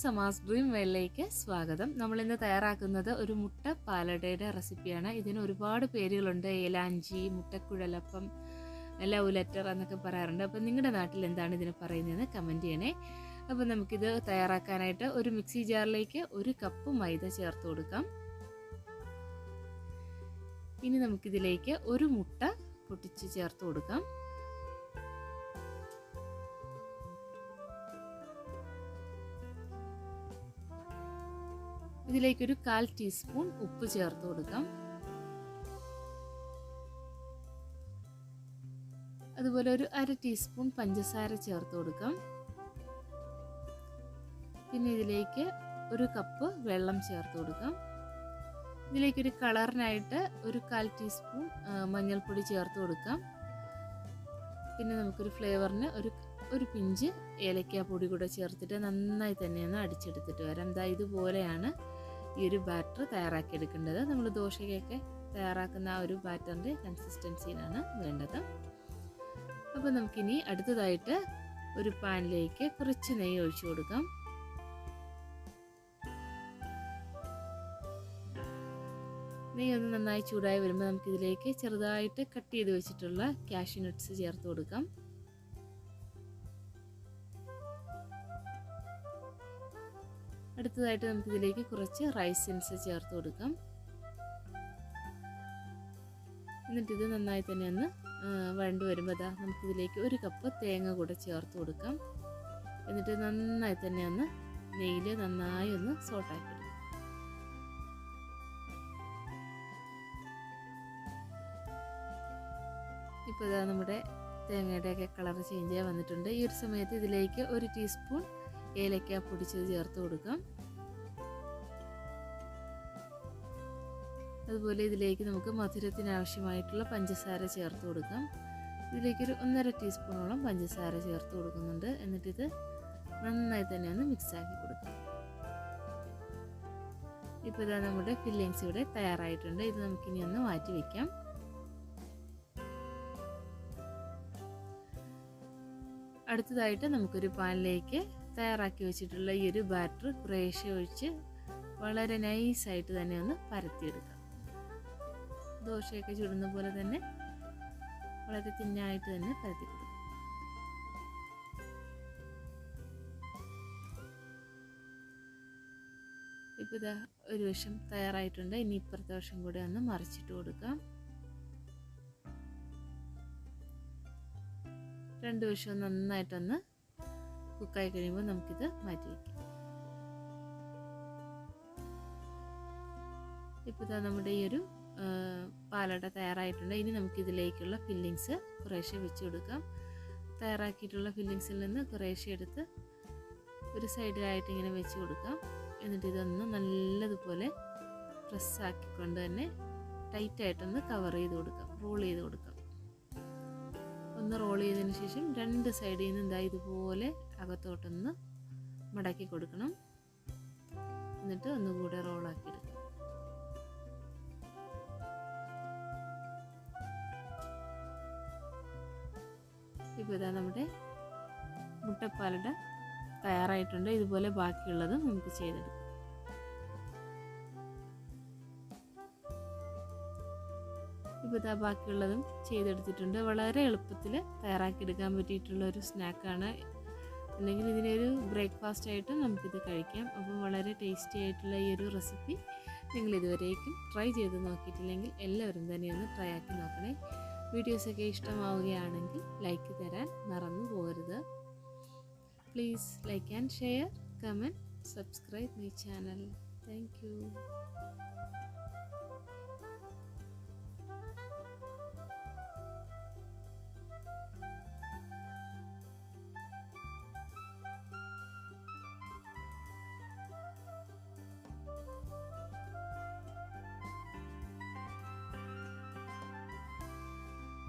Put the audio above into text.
സമാസ് dream വെല്ലേക്ക് സ്വാഗതം. നമ്മളിന്ന് തയ്യാറാക്കുന്നത് ഒരു മുട്ട പാലടയുടെ റെസിപ്പിയാണ്. ഇതിന് ഒരുപാട് പേരുകളുണ്ട്. ഏലാഞ്ചി മുട്ടക്കുഴലപ്പം ലൗലറ്റർ ലെറ്റർ എന്നൊക്കെ പറയാറുണ്ട്. അപ്പം നിങ്ങളുടെ നാട്ടിൽ എന്താണ് ഇതിന് പറയുന്നതെന്ന് കമന്റ് ചെയ്യണേ. അപ്പം നമുക്കിത് തയ്യാറാക്കാനായിട്ട് ഒരു മിക്സി ജാറിലേക്ക് ഒരു കപ്പ് മൈദ ചേർത്ത് കൊടുക്കാം. ഇനി നമുക്കിതിലേക്ക് ഒരു മുട്ട പൊട്ടിച്ച് ചേർത്ത് കൊടുക്കാം. ഇതിലേക്കൊരു കാൽ ടീസ്പൂൺ ഉപ്പ് ചേർത്ത് കൊടുക്കാം. അതുപോലെ ഒരു അര ടീസ്പൂൺ പഞ്ചസാര ചേർത്ത് കൊടുക്കാം. പിന്നെ ഇതിലേക്ക് ഒരു കപ്പ് വെള്ളം ചേർത്ത് കൊടുക്കാം. ഇതിലേക്കൊരു കളറിനായിട്ട് ഒരു കാൽ ടീസ്പൂൺ മഞ്ഞൾപ്പൊടി ചേർത്ത് കൊടുക്കാം. പിന്നെ നമുക്കൊരു ഫ്ലേവറിന് ഒരു ഒരു പിഞ്ച് ഏലക്കാ പൊടി കൂടെ ചേർത്തിട്ട് നന്നായി തന്നെ ഒന്ന് അടിച്ചെടുത്തിട്ട് വരാം. ദാ ഇതുപോലെയാണ് ഈ ഒരു ബാറ്റർ തയ്യാറാക്കിയെടുക്കേണ്ടത്. നമ്മൾ ദോശയ്ക്കൊക്കെ തയ്യാറാക്കുന്ന ആ ഒരു ബാറ്ററിന്റെ കൺസിസ്റ്റൻസിയിലാണ് വേണ്ടത്. അപ്പോൾ നമുക്കിനി അടുത്തതായിട്ട് ഒരു പാനിലേക്ക് കുറച്ച് നെയ്യ് ഒഴിച്ചു കൊടുക്കാം. നെയ്യ് ഒന്ന് നന്നായി ചൂടായി വരുമ്പോൾ നമുക്കിതിലേക്ക് ചെറുതായിട്ട് കട്ട് ചെയ്ത് വെച്ചിട്ടുള്ള കാഷ്യൂ നട്ട്സ് ചേർത്ത് കൊടുക്കാം. അടുത്തതായിട്ട് നമുക്ക് ഇതിലേക്ക് കുറച്ച് റൈസിൻസ് ചേർത്ത് കൊടുക്കാം. എന്നിട്ടിത് നന്നായി തന്നെ ഒന്ന് വഴണ്ടു വരുമ്പോൾ അതാ നമുക്കിതിലേക്ക് ഒരു കപ്പ് തേങ്ങ കൂടെ ചേർത്ത് കൊടുക്കാം. എന്നിട്ട് നന്നായി തന്നെ ഒന്ന് നെയ്യിൽ നന്നായി ഒന്ന് സോട്ടാക്കി എടുക്കാം. ഇപ്പോൾ ഇതാ നമ്മുടെ തേങ്ങയുടെയൊക്കെ കളർ ചേഞ്ച് വന്നിട്ടുണ്ട്. ഈ ഒരു സമയത്ത് ഇതിലേക്ക് ഒരു ടീസ്പൂൺ ഏലക്ക പൊടിച്ചത് ചേർത്ത് കൊടുക്കാം. അതുപോലെ ഇതിലേക്ക് നമുക്ക് മധുരത്തിന് ആവശ്യമായിട്ടുള്ള പഞ്ചസാര ചേർത്ത് കൊടുക്കാം. ഇതിലേക്കൊരു ഒന്നര ടീസ്പൂണോളം പഞ്ചസാര ചേർത്ത് കൊടുക്കുന്നുണ്ട്. എന്നിട്ടിത് നന്നായി തന്നെ ഒന്ന് മിക്സാക്കി കൊടുക്കാം. ഇപ്പോൾ ഇതാ നമ്മുടെ ഫില്ലിങ്സ് ഇവിടെ തയ്യാറായിട്ടുണ്ട്. ഇത് നമുക്കിനി ഒന്ന് മാറ്റി വയ്ക്കാം അടുത്തതായിട്ട് നമുക്കൊരു പാനിലേക്ക് തയ്യാറാക്കി വെച്ചിട്ടുള്ള ഈ ഒരു ബാറ്റർ കുറേശ്ശെ ഒഴിച്ച് വളരെ നൈസായിട്ട് തന്നെ ഒന്ന് പരത്തിയെടുക്കാം. ദോശയൊക്കെ ചുടുന്ന പോലെ തന്നെ വളരെ തിന്നായിട്ട് തന്നെ പരത്തി കൊടുക്കും. ഇപ്പോൾ ഇതാ ഒരു വശം തയ്യാറായിട്ടുണ്ട്. ഇനി ഇപ്പുറത്തെ വശം കൂടെ ഒന്ന് മറിച്ചിട്ട് കൊടുക്കാം. രണ്ട് വശവും നന്നായിട്ടൊന്ന് കുക്കായി കഴിയുമ്പോൾ നമുക്കിത് മാറ്റി വയ്ക്കാം ഇപ്പോൾ ഇതാ നമ്മുടെ ഈ ഒരു പാലട തയ്യാറായിട്ടുണ്ട്. ഇനി നമുക്ക് ഇതിലേക്കുള്ള ഫില്ലിങ്സ് കുറേശ്ശെ വെച്ച് കൊടുക്കാം. തയ്യാറാക്കിയിട്ടുള്ള ഫില്ലിങ്സിൽ നിന്ന് കുറേശ്ശെ എടുത്ത് ഒരു സൈഡിലായിട്ട് ഇങ്ങനെ വെച്ച് കൊടുക്കാം. എന്നിട്ട് ഇതൊന്ന് നല്ലതുപോലെ പ്രസ്സാക്കിക്കൊണ്ട് തന്നെ ടൈറ്റായിട്ടൊന്ന് കവർ ചെയ്ത് കൊടുക്കാം. റോൾ ചെയ്ത് കൊടുക്കാം. ഒന്ന് റോൾ ചെയ്തതിന് ശേഷം രണ്ട് സൈഡിൽ നിന്ന് എന്താ ഇതുപോലെ അകത്തോട്ടൊന്ന് മടക്കി കൊടുക്കണം. എന്നിട്ട് ഒന്നുകൂടെ റോളാക്കി എടുക്കാം. ഇപ്പോൾ ഇതാ നമ്മുടെ മുട്ടപ്പാലട തയ്യാറായിട്ടുണ്ട്. ഇതുപോലെ ബാക്കിയുള്ളതും നമുക്ക് ചെയ്തെടുക്കാം. ഇപ്പോൾ ബാക്കിയുള്ളതും ചെയ്തെടുത്തിട്ടുണ്ട്. വളരെ എളുപ്പത്തിൽ തയ്യാറാക്കിയെടുക്കാൻ പറ്റിയിട്ടുള്ള ഒരു സ്നാക്കാണ്. അല്ലെങ്കിൽ ഇതിനൊരു ബ്രേക്ക്ഫാസ്റ്റ് ആയിട്ടും നമുക്കിത് കഴിക്കാം. അപ്പം വളരെ ടേസ്റ്റി ആയിട്ടുള്ള ഈ ഒരു റെസിപ്പി നിങ്ങൾ ഇതുവരേക്കും ട്രൈ ചെയ്ത് നോക്കിയിട്ടില്ലെങ്കിൽ എല്ലാവരും തന്നെ ഒന്ന് ട്രൈ ആക്കി നോക്കണേ. വീഡിയോസൊക്കെ ഇഷ്ടമാവുകയാണെങ്കിൽ ലൈക്ക് തരാൻ മറന്നു പോകരുത്. Please like and share comment subscribe my channel thank